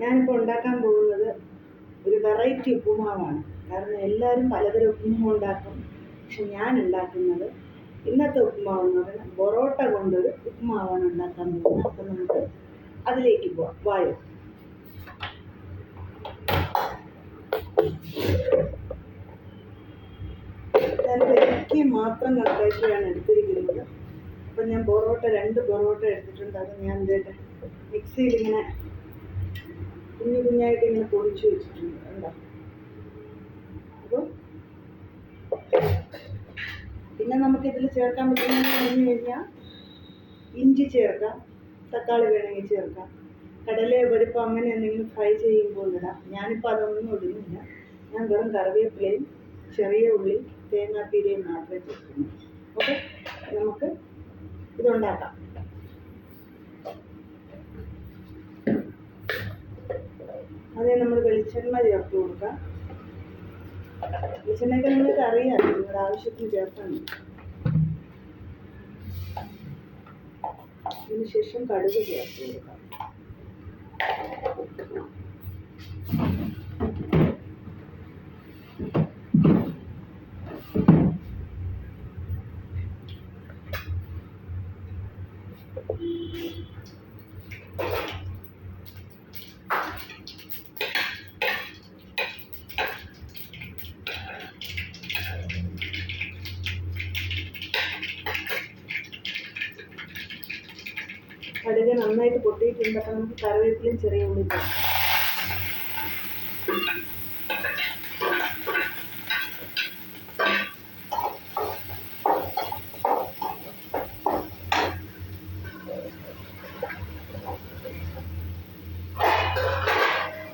ഞാനിപ്പോൾ ഉണ്ടാക്കാൻ പോകുന്നത് ഒരു വെറൈറ്റി ഉപ്പുമാവാണ്. കാരണം എല്ലാവരും പലതരം ഉപ്പുമാവ് ഉണ്ടാക്കും. പക്ഷെ ഞാൻ ഉണ്ടാക്കുന്നത് ഇന്നത്തെ ഉപ്പുമാവ് എന്ന് പറയുന്നത് പൊറോട്ട കൊണ്ടൊരു ഉപ്പുമാവാണ് ഉണ്ടാക്കാൻ പോകുന്നത്. അപ്പം നമുക്ക് അതിലേക്ക് പോവാം. വായു. ഞാൻ മാത്രം കണക്കാക്കിയാണ് എടുത്തിരിക്കുന്നത്. അപ്പം ഞാൻ പൊറോട്ട രണ്ട് പൊറോട്ട എടുത്തിട്ടുണ്ട്. അത് ഞാൻ മിക്സിയിൽ ഇങ്ങനെ കുഞ്ഞു കുഞ്ഞായിട്ട് ഇങ്ങനെ പൊടിച്ചു വെച്ചിട്ടുണ്ട്. കണ്ടോ? അപ്പോൾ പിന്നെ നമുക്കിതിൽ ചേർക്കാൻ പറ്റുന്നതെന്ന് പറഞ്ഞു കഴിഞ്ഞാൽ ഇഞ്ചി ചേർക്കാം തക്കാളി വേണമെങ്കിൽ ചേർക്കാം. കടല പരിപ്പ് അങ്ങനെ എന്തെങ്കിലും ഫ്രൈ ചെയ്യുമ്പോൾ ഇടാം. ഞാനിപ്പോൾ അതൊന്നും ഇടുന്നില്ല. ഞാൻ വെറും കറിവേപ്പിലയും ചെറിയ ഉള്ളി തേങ്ങാപ്പീരയും മാത്രമേ ചേർക്കുന്നു ഓക്കെ? നമുക്ക് ഇതുണ്ടാക്കാം. അതേ നമ്മൾ വെളിച്ചെണ്ണ ചേർത്ത് കൊടുക്കാം. വെളിച്ചെണ്ണയൊക്കെ നിങ്ങൾക്ക് അറിയാം നിങ്ങളുടെ ആവശ്യത്തിന് ചേർക്കാൻ അതിനുശേഷം കടുക് ചേർത്ത് കൊടുക്കാം. കടുക് നന്നായിട്ട് പൊട്ടിയിട്ടുണ്ട് അപ്പം നമുക്ക് കറിവേപ്പിലും ചെറിയ ഉള്ളി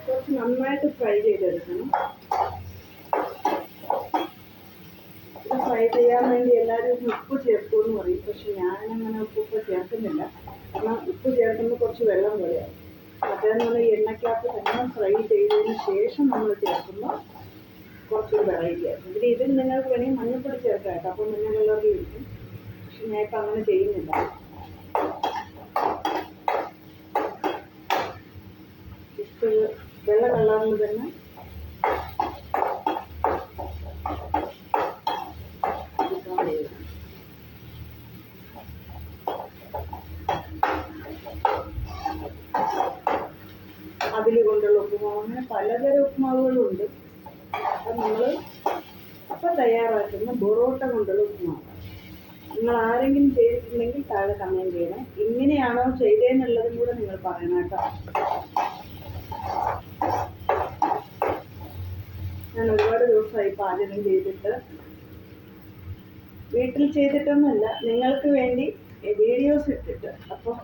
കുറച്ച് നന്നായിട്ട് ഫ്രൈ ചെയ്തെടുക്കണം. ഫ്രൈ ചെയ്യാൻ വേണ്ടി എല്ലാവരും ഉപ്പ് ചേർക്കൂ എന്ന് പറയും പക്ഷെ ഞാനങ്ങനെ ഉപ്പ് ചേർക്കുന്നില്ല. കാരണം ഉപ്പ് ചേർക്കുമ്പോൾ കുറച്ച് വെള്ളം പോലെയാവും മറ്റേന്ന് പറഞ്ഞാൽ എണ്ണയ്ക്കകത്ത് തന്നെ ഫ്രൈ ചെയ്തതിന് ശേഷം നമ്മൾ ചേർക്കുമ്പോൾ കുറച്ചൊരു വെറൈറ്റി ആയിരുന്നു പിന്നെ ഇതിൽ നിങ്ങൾക്ക് വേണമെങ്കിൽ മഞ്ഞൾപ്പൊടി ചേർക്കാം കേട്ടോ. അപ്പോൾ മഞ്ഞ കളറിൽ ഇരിക്കും പക്ഷെ ഞാൻ ഇപ്പം അങ്ങനെ ചെയ്യുന്നില്ല. വെള്ള കളറിൽ തന്നെ അവിൽ കൊണ്ടുള്ള ഉപ്പുമാവ് അങ്ങനെ പലതരം ഉപ്പുമാവുകളുണ്ട്. അപ്പം നമ്മൾ അപ്പം തയ്യാറാക്കുന്ന ബൊറോട്ട കൊണ്ടുള്ള ഉപ്പുമാവ്. നിങ്ങൾ ആരെങ്കിലും ചെയ്തിട്ടുണ്ടെങ്കിൽ താഴെ കമന്റ് ചെയ്യണം. ഇങ്ങനെയാണോ ചെയ്തതെന്നുള്ളതും കൂടെ നിങ്ങൾ പറയണം കേട്ടോ. ഞാൻ ഒരുപാട് ദിവസമായി പാചകം ചെയ്തിട്ട്. വീട്ടിൽ ചെയ്തിട്ടൊന്നുമല്ല. നിങ്ങൾക്ക് വേണ്ടി വീഡിയോസ് ഇട്ടിട്ട്. അപ്പോൾ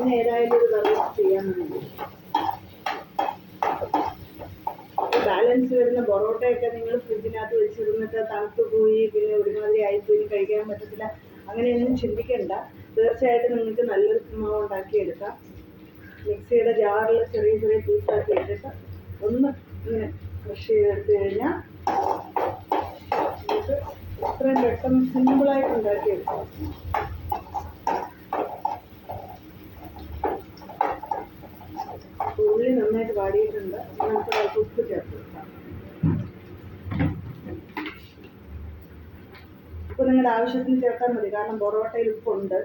ഇന്ന് ഏതായാലും ഒരു വെറൈറ്റി ചെയ്യാൻ വേണ്ടി. ബാലൻസ് വരുന്ന പൊറോട്ടയൊക്കെ നിങ്ങൾ ഫ്രിഡ്ജിനകത്ത് വെച്ചിരുന്നിട്ട് തണുത്ത് പോയി പിന്നെ ഒരുമാതിരി ആയിപ്പോയി കഴിക്കാൻ പറ്റത്തില്ല അങ്ങനെയൊന്നും ചിന്തിക്കണ്ട. തീർച്ചയായിട്ടും നിങ്ങൾക്ക് നല്ലൊരു ഉപ്പുമാവ് ഉണ്ടാക്കിയെടുക്കാം. മിക്സിയുടെ ജാറിൽ ചെറിയ ചെറിയ പീസാക്കി ഇട്ടിട്ട് ഒന്ന് ഇങ്ങനെ ക്രഷ് ചെയ്തെടുത്ത് കഴിഞ്ഞാൽ നമുക്ക് ഇത്രയും പെട്ടെന്ന് സിമ്പിളായിട്ട് ഉണ്ടാക്കിയെടുക്കാം ഉള്ളി നന്നായിട്ട് വാടിയിട്ടുണ്ട്. നമുക്ക് ഉപ്പ് ചേർത്ത് കൊടുക്കാം. ഉപ്പ് നിങ്ങളുടെ ആവശ്യത്തിന് ചേർത്താൽ മതി. കാരണം പൊറോട്ടയിൽ ഉപ്പുണ്ട്.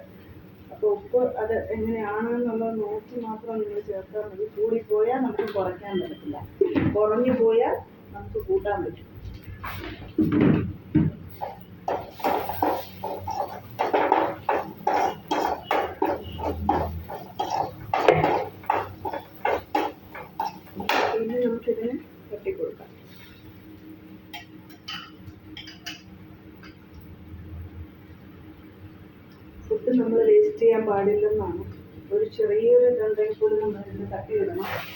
അപ്പോൾ ഉപ്പ് അത് എങ്ങനെയാണെന്നുള്ളത് നോക്കി മാത്രം നിങ്ങൾ ചേർത്താൽ മതി. കൂടിപ്പോയാൽ നമുക്ക് കുറയ്ക്കാൻ പറ്റില്ല കുറഞ്ഞു പോയാൽ നമുക്ക് കൂട്ടാൻ പറ്റും. ഫുഡ് നമ്മൾ വേസ്റ്റ് ചെയ്യാൻ പാടില്ലെന്നാണ്. ഒരു ചെറിയൊരു ഇതുണ്ടെങ്കിൽ കൂടി നമ്മൾ ഇതിന് തട്ടിയിടണം. അങ്ങനെ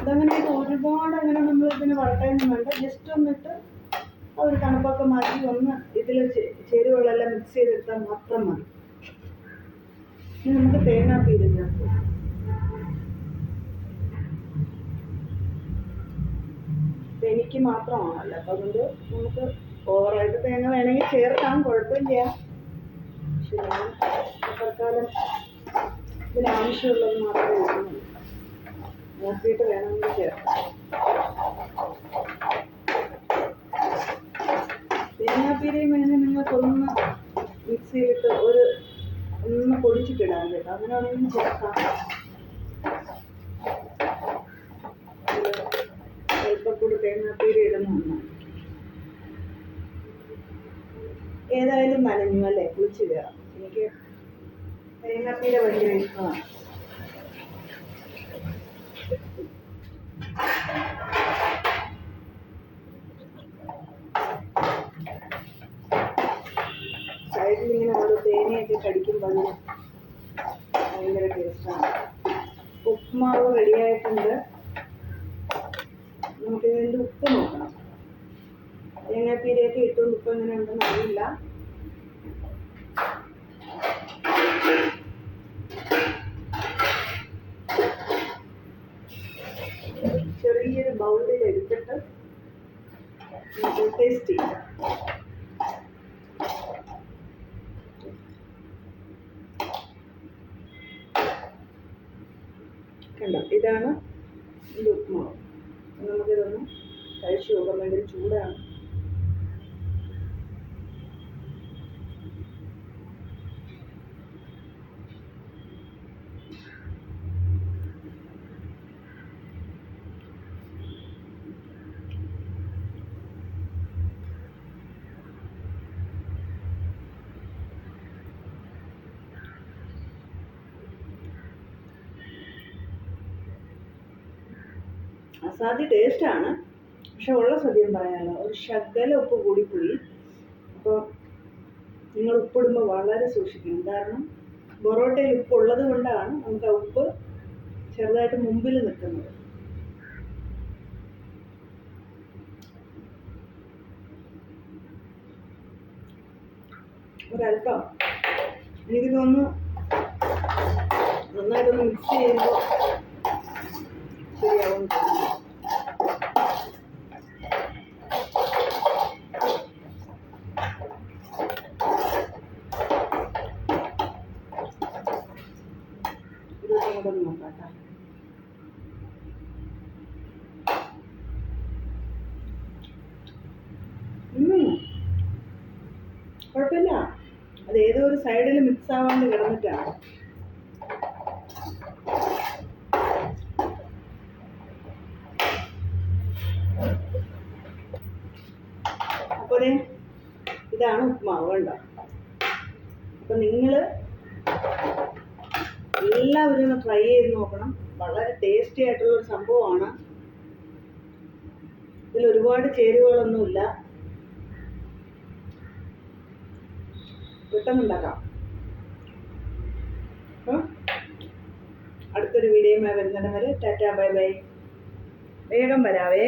ഇതങ്ങനെ ഇത് ഒരുപാട് അങ്ങനെ നമ്മൾ ഇതിനെ വഴട്ടാനും വേണ്ട ജസ്റ്റ് ഒന്നിട്ട് ആ ഒരു തണുപ്പൊക്കെ മാറ്റി ഒന്ന് ഇതിൽ ചേരുവകളെല്ലാം മിക്സ് ചെയ്തെടുത്താൽ മാത്രം മതി. ഇനി നമുക്ക് തേങ്ങാ പീരുന്ന തേനിക്ക് മാത്രമാണല്ലോ. അപ്പം അതുകൊണ്ട് നമുക്ക് ഓവറായിട്ട് തേങ്ങ വേണമെങ്കിൽ ചേർക്കാം. കുഴപ്പമില്ല പക്ഷെ ഞാൻ തൽക്കാലം ഇതിനാവശ്യമുള്ളത് മാത്രമേ നോക്കിയിട്ട് വേണമെങ്കിൽ ചേർക്കാം തേങ്ങാപ്പീരയും വേണമെങ്കിൽ നിങ്ങൾക്കൊന്ന് മിക്സ് ചെയ്തിട്ട് ഒരു ഒന്ന് പൊടിച്ചിട്ടിടാൻ കേട്ടോ. അങ്ങനെ വേണമെങ്കിൽ ചേർക്കാം. അല്പക്കൂടി അല്പം കൂടി തേങ്ങാപ്പീര ഇടുന്നതാണ് ഏതായാലും നനഞ്ഞു അല്ലേ? കുളിച്ച് എനിക്ക് തേങ്ങാപ്പീര ഭയങ്കര ഇഷ്ടമാണ്. സൈഡിൽ ഇങ്ങനെ ഓരോ തേനയൊക്കെ കടിക്കുമ്പോൾ ഭയങ്കര ടേസ്റ്റാണ്. ഉപ്പുമാവ് റെഡിയായിട്ടുണ്ട്. നമുക്ക് ഇതിന്റെ ഉപ്പ് നോക്കണം. തേങ്ങാപ്പീരയൊക്കെ ഇട്ടുകൊണ്ട് ഉപ്പ് എങ്ങനെ ഉണ്ടെന്ന് അറിയില്ല ചെറിയൊരു ബൗളിൽ എടുത്തിട്ട് ടേസ്റ്റ് ചെയ്യാം. കണ്ടോ? ഇതാണ് ഉപ്പുമാവ് നമുക്കിതൊന്ന് കഴിച്ചു നോക്കാം. ഭയങ്കര ചൂടാണ്. അസാധ്യ ടേസ്റ്റാണ് പക്ഷെ ഉള്ള സദ്യം പറയാമല്ലോ ഒരു ശകല ഉപ്പ് കൂടിപ്പോയി അപ്പോൾ നിങ്ങൾ ഉപ്പിടുമ്പോൾ വളരെ സൂക്ഷിക്കണം. കാരണം പൊറോട്ടയിൽ ഉപ്പ് ഉള്ളത് കൊണ്ടാണ് നമുക്ക് ആ ഉപ്പ് ചെറുതായിട്ട് മുമ്പിൽ നിൽക്കുന്നത്. ഒരല്പം എനിക്ക് തോന്നുന്നു നന്നായിട്ടൊന്ന് മിക്സ് ചെയ്യുമ്പോൾ ശരിയാവും കുഴപ്പമില്ല. അത് ഏതോ ഒരു സൈഡിൽ മിക്സ് ആവാണ്ട് കിടന്നിട്ടാണ്. അപ്പോൾ ഇതാണ് ഉപ്മാവ് കണ്ടോ? അപ്പം നിങ്ങൾ എല്ലാവരും ഒന്ന് ട്രൈ ചെയ്ത് നോക്കണം. വളരെ ടേസ്റ്റി ആയിട്ടുള്ള ഒരു സംഭവമാണ്. ഇതിൽ ഒരുപാട് ചേരുവകളൊന്നുമില്ല. പെട്ടെന്നുണ്ടാക്കാം. അടുത്തൊരു വീഡിയോയുമായി വരുന്നിടം വരെ ടാറ്റ ബൈ ബൈ. വേഗം വരാവേ.